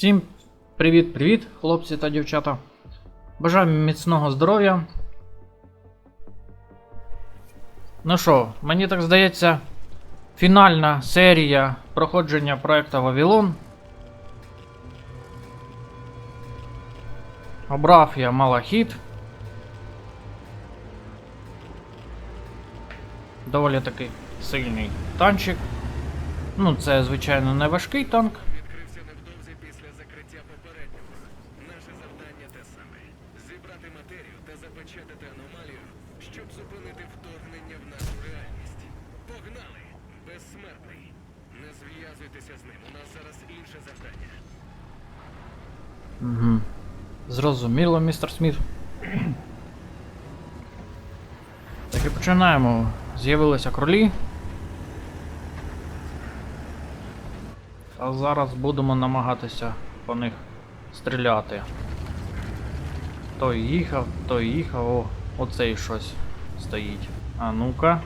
Всім привіт-привіт, хлопці та дівчата. Бажаю міцного здоров'я. Ну що, мені так здається, фінальна серія проходження проекту Вавилон. Обрав я Малахіт. Доволі такий сильний танчик. Ну, це, звичайно, не важкий танк. Відкрився невдовзі після закриття попереднього. Наше завдання те саме: зібрати матерію та запечатати аномалію, щоб зупинити вторгнення в нашу реальність. Погнали! Безсмертний. Не зв'язуйтеся з ним. У нас зараз інше завдання. Угу. Зрозуміло, містер Сміт. Так і починаємо. З'явилися кролі. А зараз будемо намагатися по них стріляти. Той їхав, той їхав, о, оцей щось стоїть. А ну-ка.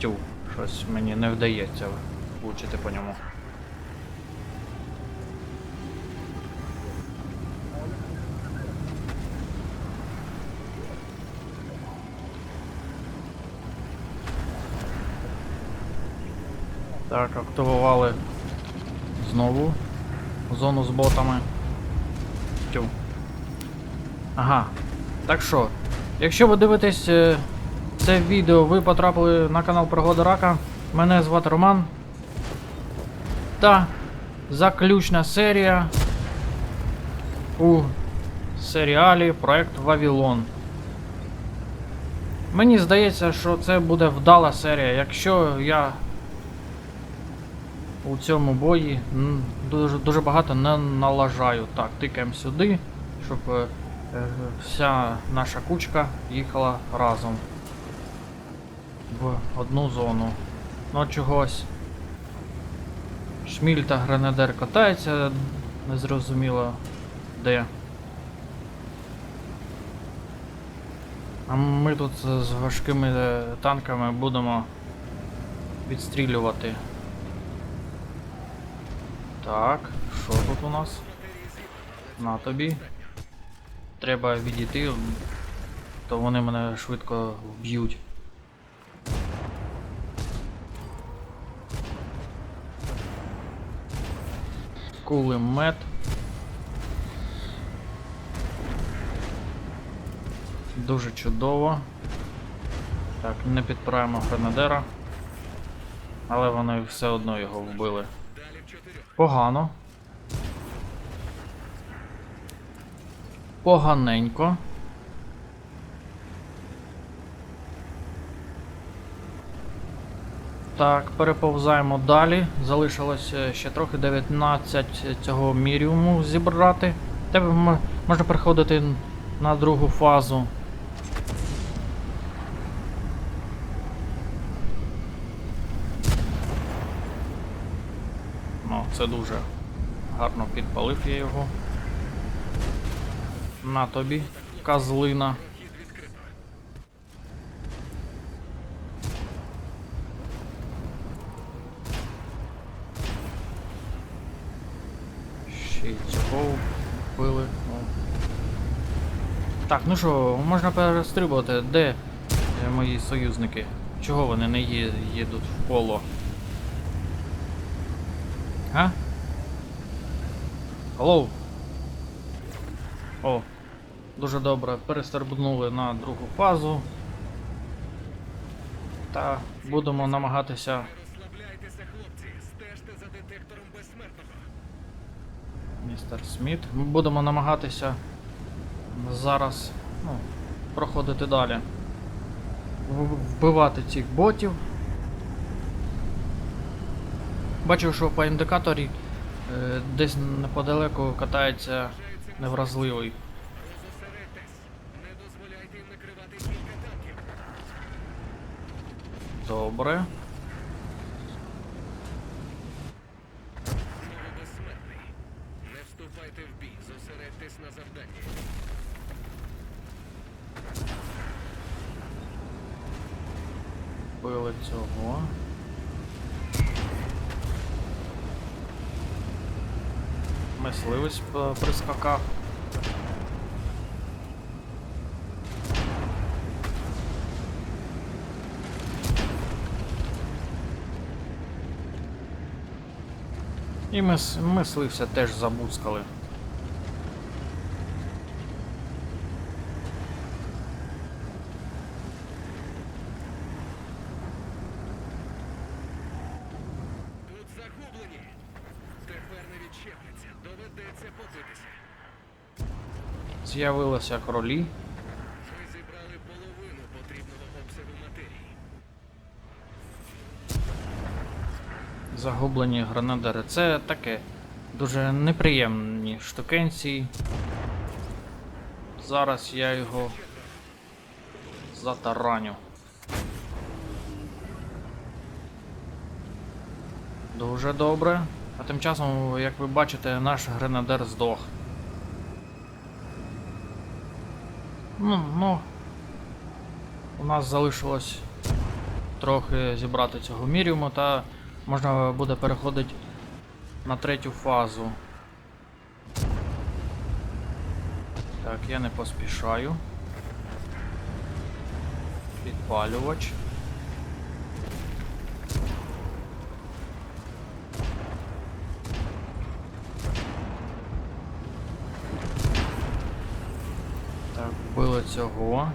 Тю, щось мені не вдається влучити по ньому. Так, активували знову зону з ботами. Тю. Ага. Так що, якщо ви дивитесь е, це відео, ви потрапили на канал Пригода Рака. Мене звати Роман. Та заключна серія у серіалі Проект Вавилон. Мені здається, що це буде вдала серія. Якщо я у цьому бої дуже, дуже багато не налажаю. Так, тикаємо сюди, щоб е, вся наша кучка їхала разом в одну зону. Ну чогось. Шміль та гренадер катаються, незрозуміло де. А ми тут з з важкими е, танками будемо відстрілювати. Так, що тут у нас? На тобі. Треба відійти, то вони мене швидко вб'ють. Кулемет. Дуже чудово. Так, не підпираємо гренадера. Але вони все одно його вбили. Погано. Поганенько. Так, переповзаємо далі. Залишилось е, ще трохи 19 цього міріуму зібрати. Тебе можна переходити на другу фазу. Ну, це дуже гарно підпалив я його. На тобі, козлина. Ще й цього вбили. Ну. Так, ну що, можна перестрибувати. Де е, мої союзники? Чого вони не є, їдуть в коло? А? Алло? О, дуже добре. Перестрибнули на другу фазу. Та будемо намагатися. Містер Сміт. Ми будемо намагатися зараз ну, проходити далі. Вбивати цих ботів. Бачив, що по індикаторі е, десь неподалеку катається невразливий. Добре. Не вступайте в бій. Зосередьтесь на завданні. Цього. Мисливець п- прискакав. І мис, мисливця теж забуцкали. Тут загублені. Тепер не відчепляться. Доведеться побитися. З'явилися кролі. Ми зібрали половину потрібного обсягу матерії. Загублені гранадери. Це таке дуже неприємні штукенці. Зараз я його затараню. Дуже добре. А тим часом, як ви бачите, наш гренадер здох. Ну, ну. У нас залишилось трохи зібрати цього міріуму та можна буде переходити на третю фазу. Так, я не поспішаю. Підпалювач. Так, вбили цього.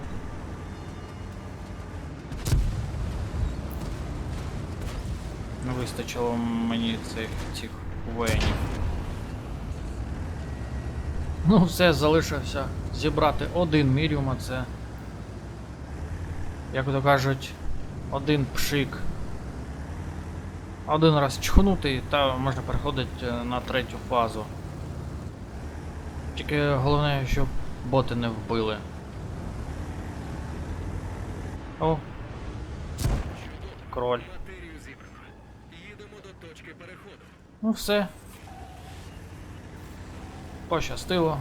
Не вистачило мені цих цих венів. Ну, все, залишився зібрати один міріум, а це. Як то кажуть, один пшик. Один раз чхнути, та можна переходити е, на третю фазу. Тільки головне, щоб боти не вбили. О, кроль. Їдемо до точки переходу. Ну все. Пощастило.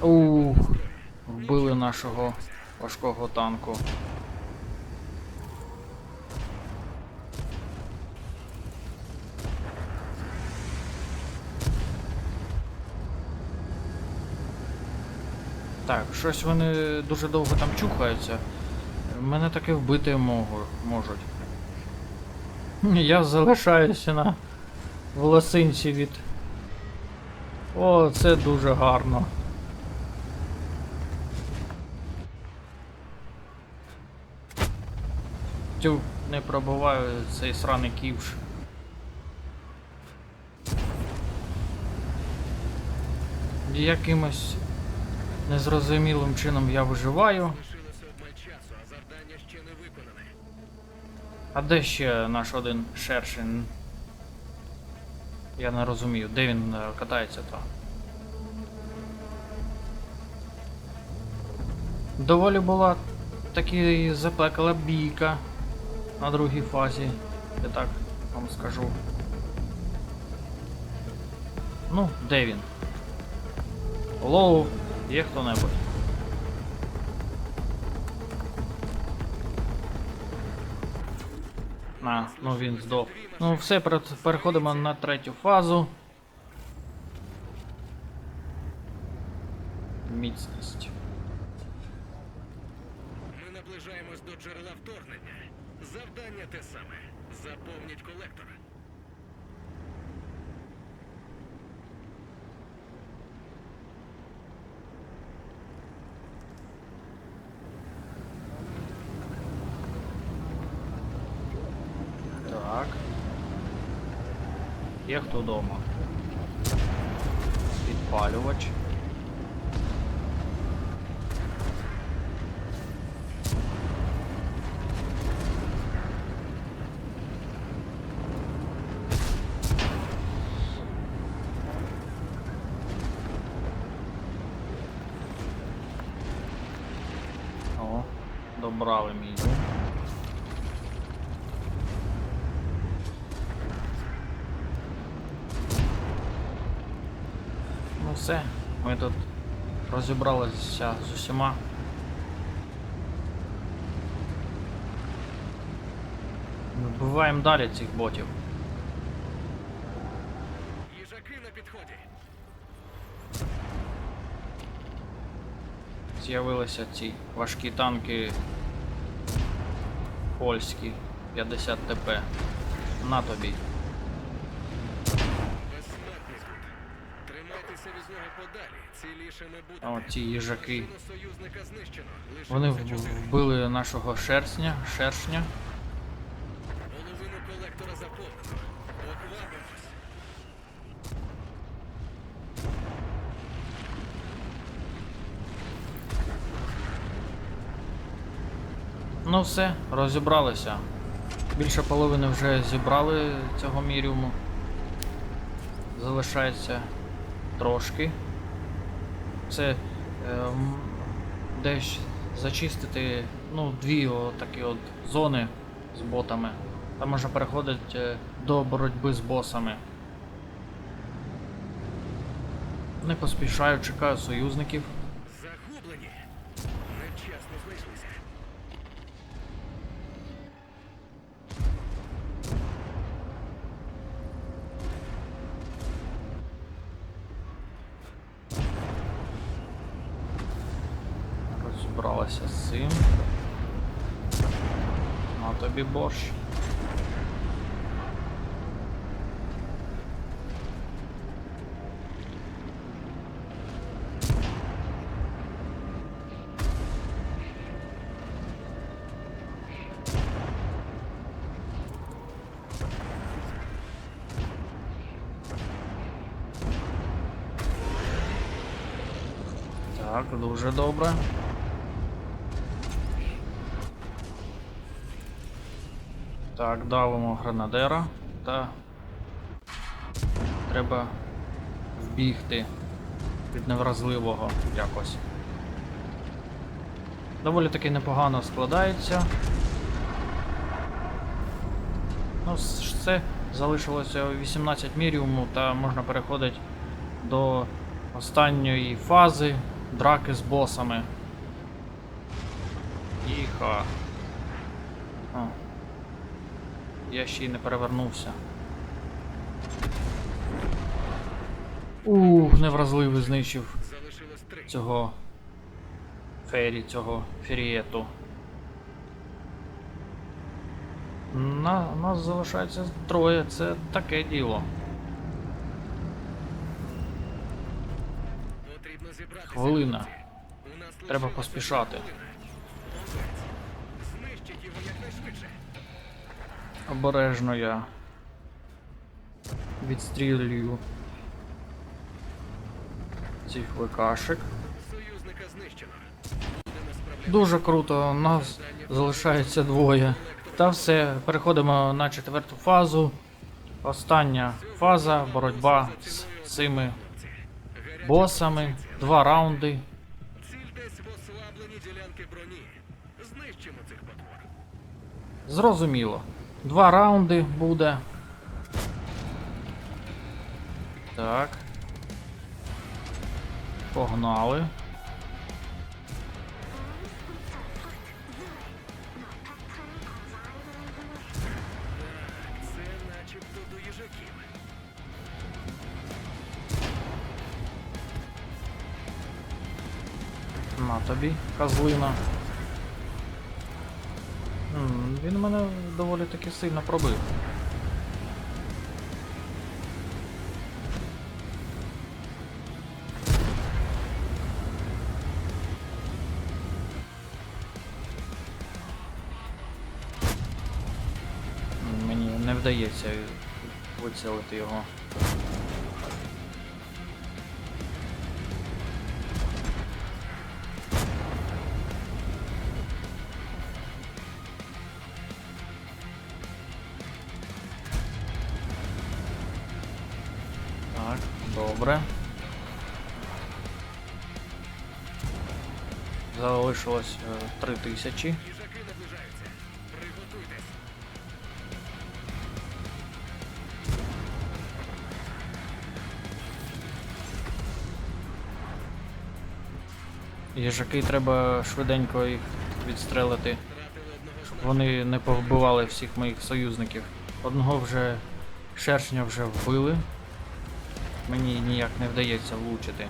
Ух, вбили нашого важкого танку. Так, щось вони дуже довго там чухаються. Мене таки вбити можуть. Я залишаюся на волосинці від. О, це дуже гарно. Тю, не пробуваю цей сраний ківш. Якимось незрозумілим чином я виживаю. А де ще наш один шершень? Я не розумію, де він е, катається то. Доволі була таки запекла бійка на другій фазі, я так вам скажу. Ну, де він? Лоу, є хто-небудь? А, ну він здох. Ну все, переходимо на третю фазу. Міцність. Ми наближаємось до джерела вторгнення. Завдання те саме. Заповніть колектор. Так. Є хто вдома? Підпалювач. Добрали мій. дім. Ну все, ми тут розібралися з усіма. Вбиваємо далі цих ботів. Їжаки на підході. З'явилися ці важкі танки польські 50 ТП. На тобі. А от їжаки. Вони вбили нашого шершня, шершня. Половину колектора заповнено. Поквапимось. Ну все, розібралися. Більше половини вже зібрали цього міріуму. Залишається трошки. Це ем, десь зачистити ну, дві такі от зони з ботами. Там можна переходити е, до боротьби з босами. Не поспішаю, чекаю союзників. Тобі борщ. Так, дуже добре. Так, давимо гранадера та треба вбігти від невразливого якось. Доволі таки непогано складається. Ну, все, залишилося 18 міріуму та можна переходити до останньої фази драки з босами. Іха. О. Я ще й не перевернувся. Ух, невразливий знищив цього фері, цього ферієту. На, нас залишається троє, це таке діло. Хвилина. Треба поспішати. Обережно я відстрілюю цих ВКшек. Дуже круто, нас залишається двоє. Та все, переходимо на четверту фазу. Остання фаза боротьба з цими босами. Два раунди. Ціль десь в ослабленій ділянки броні. Знищимо цих потвор. Зрозуміло. Два раунди буде. Так. Погнали. На тобі, козлина. Він мене доволі таки сильно пробив. Мені не вдається вицілити його. Залишилось е, три тисячі. Їжаки наближаються. Приготуйтесь. Їжаки треба швиденько їх відстрелити, щоб вони не повбивали всіх моїх союзників. Одного вже шершня вже вбили. Мені ніяк не вдається влучити.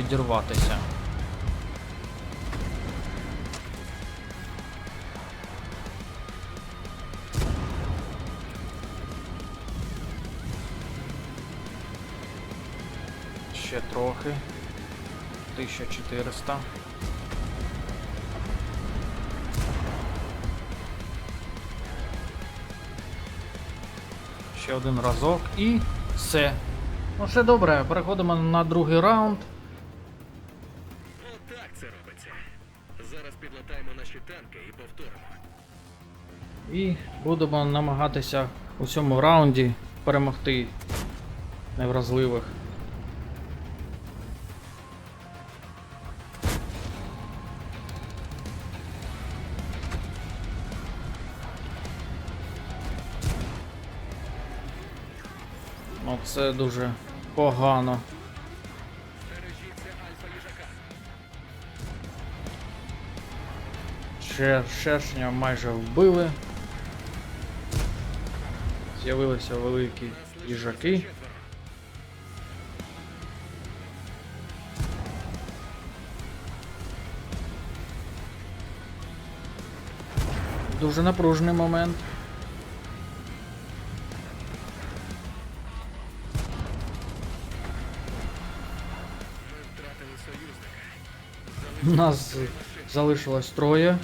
Відірватися. Ще трохи. 1400. Ще один разок і все. Ну все добре, переходимо на другий раунд. І будемо намагатися у цьому раунді перемогти невразливих. Ну, це дуже погано. Шер, шершня майже вбили. З'явилися великі їжаки. Дуже напружений момент. У нас залишилось троє.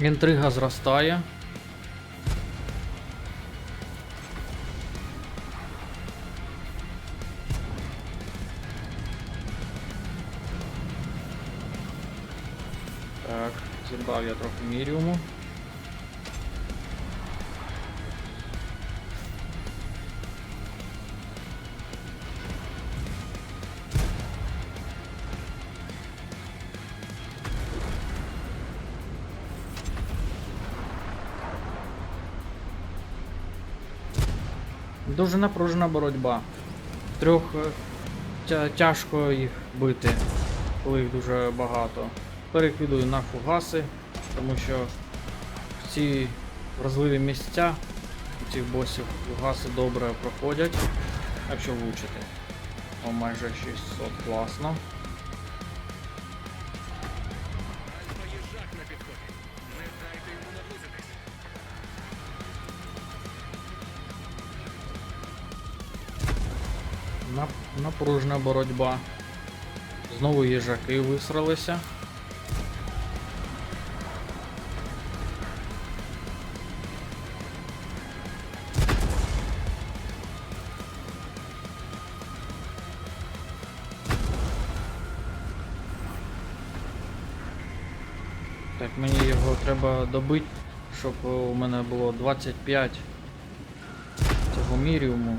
Інтрига зростає. Міріуму. Дуже напружена боротьба. Трьох е, тя- тяжко їх бити, коли їх дуже багато. Перекидую на фугаси, тому що в ці вразливі місця у цих босів фугаси добре проходять, якщо влучити. О, майже 600, класно. Альфа їжак на підході. Не дайте йому наблизитись. Напружена боротьба. Знову їжаки висралися. Треба добити, щоб у мене було 25 цього міріуму.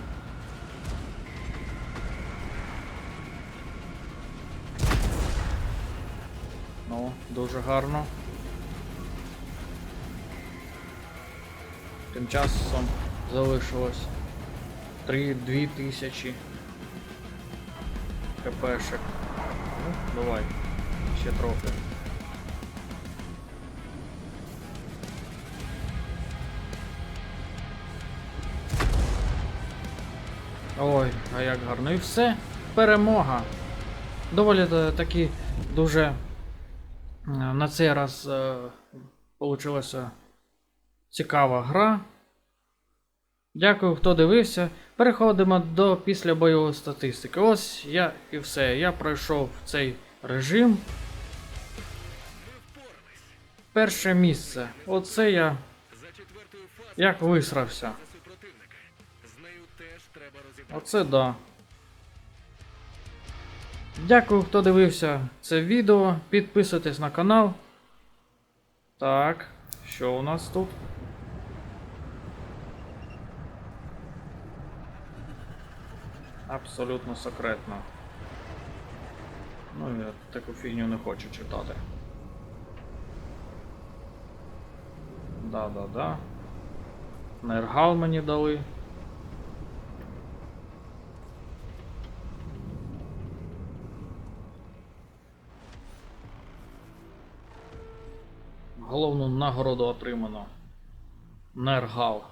Ну, дуже гарно. Тим часом залишилось 3-2 тисячі КПшек. Ну, давай, ще трохи. Ой, а як гарно. І все. Перемога. Доволі таки дуже е, на цей раз е, цікава гра. Дякую, хто дивився. Переходимо до післябойової статистики. Ось я і все. Я пройшов цей режим. Перше місце. Оце я як висрався. Оце да. Дякую, хто дивився це відео. Підписуйтесь на канал. Так, що у нас тут? Абсолютно секретно. Ну, я таку фігню не хочу читати. Да-да-да. Нергал мені дали. Головну нагороду отримано. Нергал.